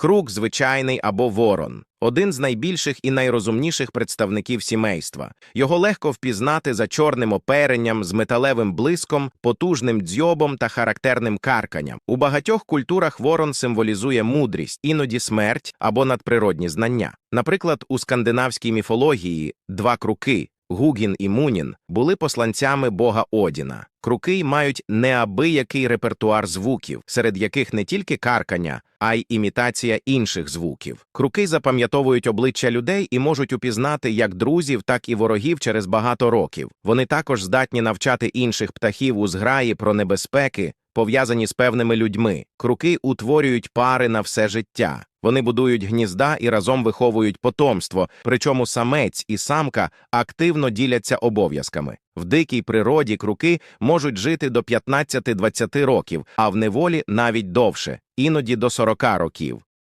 Крук звичайний або ворон один з найбільших і найрозумніших представників сімейства. Його легко впізнати за чорним оперенням, з металевим блиском, потужним дзьобом та характерним карканням. У багатьох культурах ворон символізує мудрість, іноді смерть або надприродні знання. Наприклад, у скандинавській міфології два круки. Гугін і Мунін були посланцями бога Одіна. Круки мають неабиякий репертуар звуків, серед яких не тільки каркання, а й імітація інших звуків. Круки запам'ятовують обличчя людей і можуть упізнати як друзів, так і ворогів через багато років. Вони також здатні навчати інших птахів у зграї про небезпеки, пов'язані з певними людьми. Круки утворюють пари на все життя. Вони будують гнізда і разом виховують потомство, причому самець і самка активно діляться обов'язками. В дикій природі круки можуть жити до 15-20 років, а в неволі навіть довше, іноді до 40 років.